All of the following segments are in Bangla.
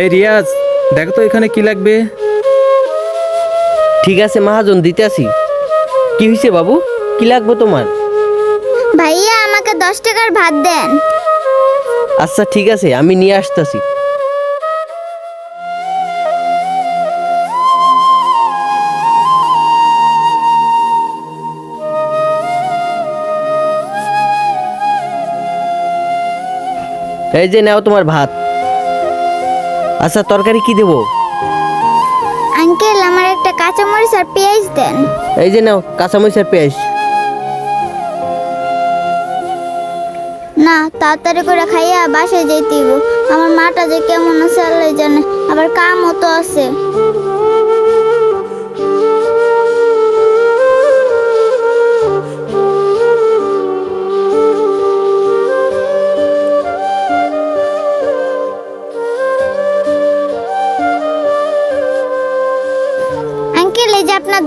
এই রিয়াজ দেখো তো এখানে কি লাগবে। ঠিক আছে মহাজন দিতে আসি কি হয়েছে বাবু? কি লাগবে তোমার? ভাইয়া আমাকে দশ টাকার ভাত দেন। আচ্ছা ঠিক আছে আমি নিয়ে আসতেছি। এই যে নাও তোমার ভাত। আচ্ছা তরকারি কি দেবো? আঙ্কেল আমার একটা কাঁচামরিচ আর পেঁয়াজ দেন। এই যে নাও কাঁচামরিচ আর পেঁয়াজ। না তাড়াতাড়ি করে খাইয়া বাসায় যেতে আমার মাটা যে কেমন আছে আল্লাহ জানে। আবার কামও তো আছে।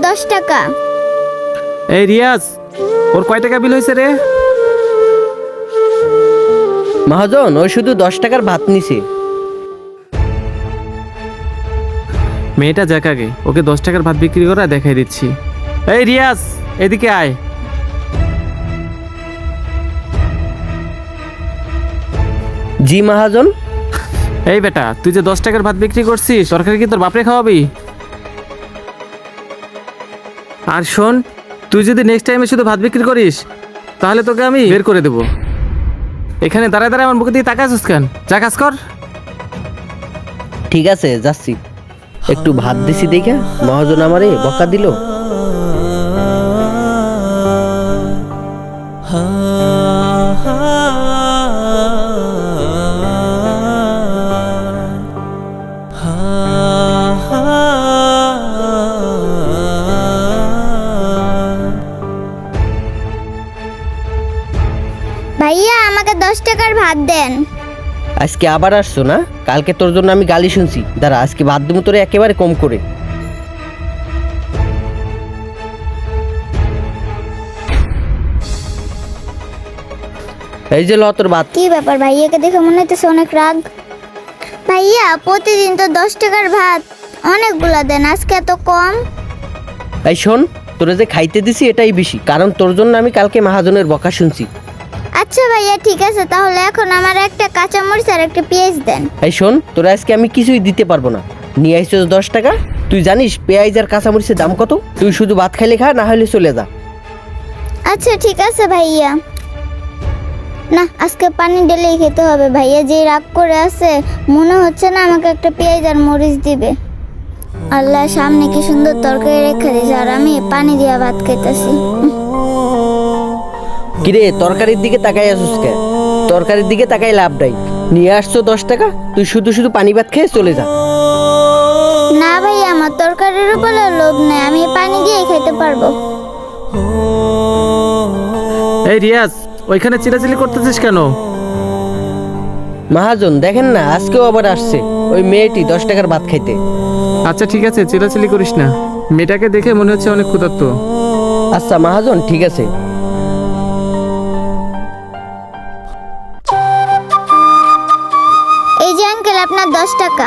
দশ টাকা। এই রিয়াজ ওর কয় টাকা বিল হয়েছে রে? মহাজন ওই শুধু দশ টাকার ভাত নিছে। মেয়েটা যাক আগে ওকে দশ টাকার ভাত বিক্রি করে দেখাই দিচ্ছি। এই রিয়াজ এদিকে আয়। জি মহাজন। এই বেটা তুই যে দশ টাকার ভাত বিক্রি করছিস সরকারি কি তোর বাপরে খাওয়াবি? আর শোন তুই যদি নেক্সট টাইমে শুধু ভাত বিক্রি করিস তাহলে তোকে আমি বের করে দেবো এখানে দাঁড়ায় দাঁড়ায় আমার মুখে দিয়ে তাকাছিস কেন যা কাজ কর ঠিক আছে যাচ্ছি একটু ভাত দিছি দেখে মহাজন আমারে বকা দিল ভাইয়া ভাত দেন। আজকে আবার আসছো না? কালকে তোর জন্য আমি গালি শুনছি। দাঁড়া আজকে ভাত দেবো তোরে একেবারে কম করে। এই যে ল তোর ভাত কি ব্যাপার ভাইয়াকে দেখে মনে হইতেছে অনেক রাগ। ভাইয়া প্রতিদিন তো দশ টাকার ভাত। অনেকগুলা দেন আজকে এত কম। এই শোন তোরা যে খাইতে দিছি এটাই বেশি। কারণ তোর জন্য আমি কালকে মহাজনের বকা শুনছি। আচ্ছা ভাইয়া ঠিক আছে। তাহলে এখন আমার একটা কাঁচামরিচ আর একটা পেঁয়াজ দেন। এই শোন তোরা আজকে আমি কিছুই দিতে পারব না। নিয়ে আইসোস দশ টাকা। তুই জানিস পেঁয়াজ আর কাঁচামরিচের দাম কত? তুই শুধু ভাত খাইলে খা না হলে চলে যা। আচ্ছা ঠিক আছে ভাইয়া। না আজকে পানি ঢেলেই খেতে হবে ভাইয়া। যে রাগ করে আছে মনে হচ্ছে না আমাকে একটা পেঁয়াজ আর মরিচ দিবে। আল্লাহ সামনে কি সুন্দর তরকারি রেখে দিয়েছে আর আমি পানি দিয়া ভাত খেতেছি কিরে তরকারির দিকে তাকাই আসুস কে? তরকারির দিকে তাকাই লাভ নাই। নিয়ে আসছো দশ টাকা তুই শুধু শুধু পানি ভাত খেয়ে চলে যা। না ভাইয়া আমার তরকারির উপরে লোভ নেই আমি পানি দিয়ে খেতে পারব। এই রিয়াজ ওইখানে চিলাচিলি করতেছিস কেন? মহাজন দেখেন না আজকেও আবার আসছে। ওই মেয়েটি দশ টাকার ভাত খাইতে। আচ্ছা ঠিক আছে চিলাচিলি করিস না। মেয়েটাকে দেখে মনে হচ্ছে অনেক ক্ষুধার্ত। আচ্ছা মহাজন ঠিক আছে। দশ টাকা।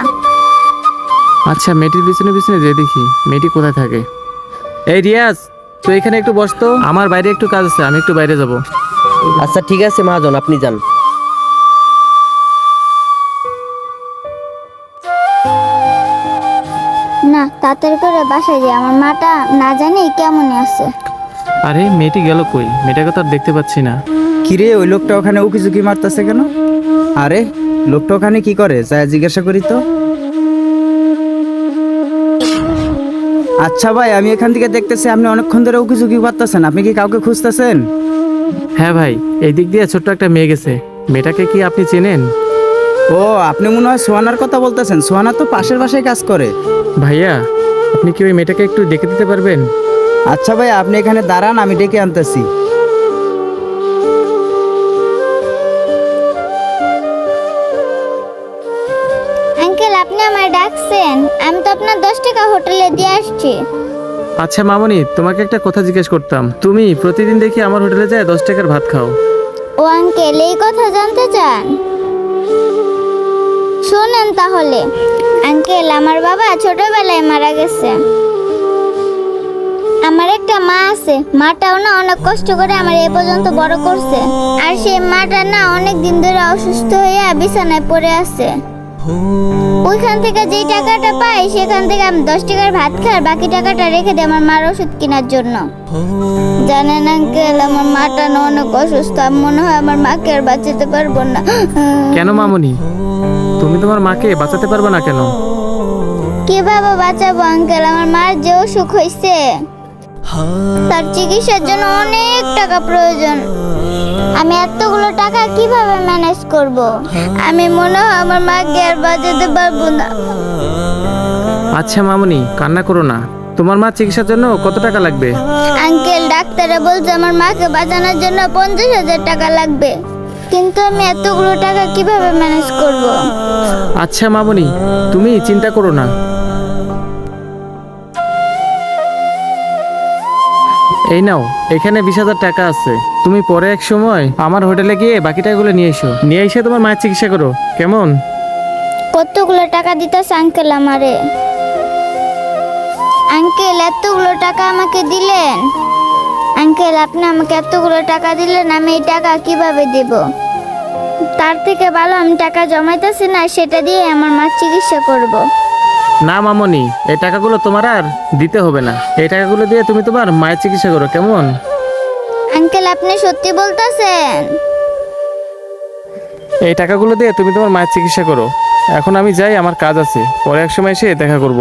আচ্ছা মেয়েটির পিছনে পিছনে যে দেখি। মেয়েটি কোথায় থাকে? এই রিয়াজ তুই এখানে একটু বসতো আমার বাইরে একটু কাজ আছে আমি একটু বাইরে যাব। আচ্ছা ঠিক আছে মহাজন আপনি যান। না তাড়াতাড়ি করে বাসায় যাই। আমার মাটা না জানি কেমন আছে। আরে মেয়েটি গেল কই? মেয়েটাকে তো আর দেখতে পাচ্ছি না। কিরে ওই লোকটা ওখানে উকি ঝুঁকি মারতেছে কেন? আরে লোকটা ওখানে কি করে? যা জিজ্ঞাসা করি তো। আচ্ছা ভাই আমি এখান থেকে দেখতেছি আপনি অনেকক্ষণ ধরে উকি ঝুঁকি মারতেছেন আপনি কি কাউকে খুঁজতেছেন? হ্যাঁ ভাই এই দিক দিয়ে ছোট্ট একটা মেয়ে গেছে। মেয়েটাকে কি আপনি চেনেন? ও আপনি মনে হয় সোহানার কথা বলতেছেন। সোহানা তো পাশের বাসায় কাজ করে। ভাইয়া আপনি কি ওই মেয়েটাকে একটু ডেকে দিতে পারবেন? আচ্ছা ভাই আপনি এখানে দাঁড়ান আমি ডেকে আনতেছি। ডাকছেন আমি তো আপনার দশ টাকা হোটেলে দিয়ে আসছি। আচ্ছা মামনি তোমাকে একটা কথা জিজ্ঞেস করতাম। তুমি প্রতিদিন দেখি আমার হোটেলে যায় দশ টাকার ভাত খাও। ও আঙ্কেল এই কথা জানতে চান? শোনেন তাহলে। আঙ্কেল আমার বাবা ছোটবেলায় মারা গেছে। আমার একটা মা আছে। মাটাও না অনেক কষ্ট করে আমার এ পর্যন্ত বড় করছে। আর সেই মাটা না অনেক দিন ধরে অসুস্থ হয়ে বিছানায় পড়ে আছে। ওইখান থেকে যেই টাকাটা পাই সেখান থেকে আমি দশ টাকার ভাত খাই বাকি টাকাটা রেখে দিই আমার মার ওষুধ কেনার জন্য। জানেন আঙ্কেল আমার মাটা না অনেক অসুস্থ আমি মনে হয় আমার মাকে আর বাঁচাতে পারব না। কেন মামনি? তুমি তোমার মাকে বাঁচাতে পারবে না কেন? কীভাবে বাঁচাবো আঙ্কেল? আমার মার যে অসুখ হয়েছে তার চিকিৎসার জন্য অনেক টাকা প্রয়োজন। আমি এতগুলো টাকা কীভাবে ম্যানেজ করব? আমি মনে হয় আমার মাকে আর বাজাতে পারব না। আচ্ছা মামনি কান্না করো না। তোমার মা চিকিৎসার জন্য কত টাকা লাগবে? আঙ্কেল ডাক্তারে বলছে আমার মাকে বাঁচানোর জন্য পঞ্চাশ হাজার টাকা লাগবে। কিন্তু আমি এতগুলো টাকা কীভাবে ম্যানেজ করব? আচ্ছা মামনি তুমি চিন্তা করো না। এই নাও, এখানে বিশ হাজার টাকা আছে। তুমি পরে এক সময় আমার হোটেলে গিয়ে বাকি টাকাগুলো নিয়ে এসো। নিয়ে এসে তোমার মায়ের চিকিৎসা করো। কেমন? কতগুলো টাকা দিতেছে আঙ্কেল আমারে? আঙ্কেল এতগুলো টাকা আমাকে দিলেন? আঙ্কেল আপনি আমাকে এতগুলো টাকা দিলেন, আমি এই টাকা কীভাবে দেব? তার থেকে ভালো আমি টাকা জমাইতেছি না, সেটা দিয়ে আমার মার চিকিৎসা করব। না মামনি এই টাকাগুলো তোমার আর দিতে হবে না। এই টাকাগুলো দিয়ে তুমি তোমার মায়ের চিকিৎসা করো কেমন? আঙ্কেল আপনি সত্যি বলতেছেন? এই টাকাগুলো দিয়ে তুমি তোমার মায়ের চিকিৎসা করো। এখন আমি যাই আমার কাজ আছে। পরে এক সময় এসে দেখা করব।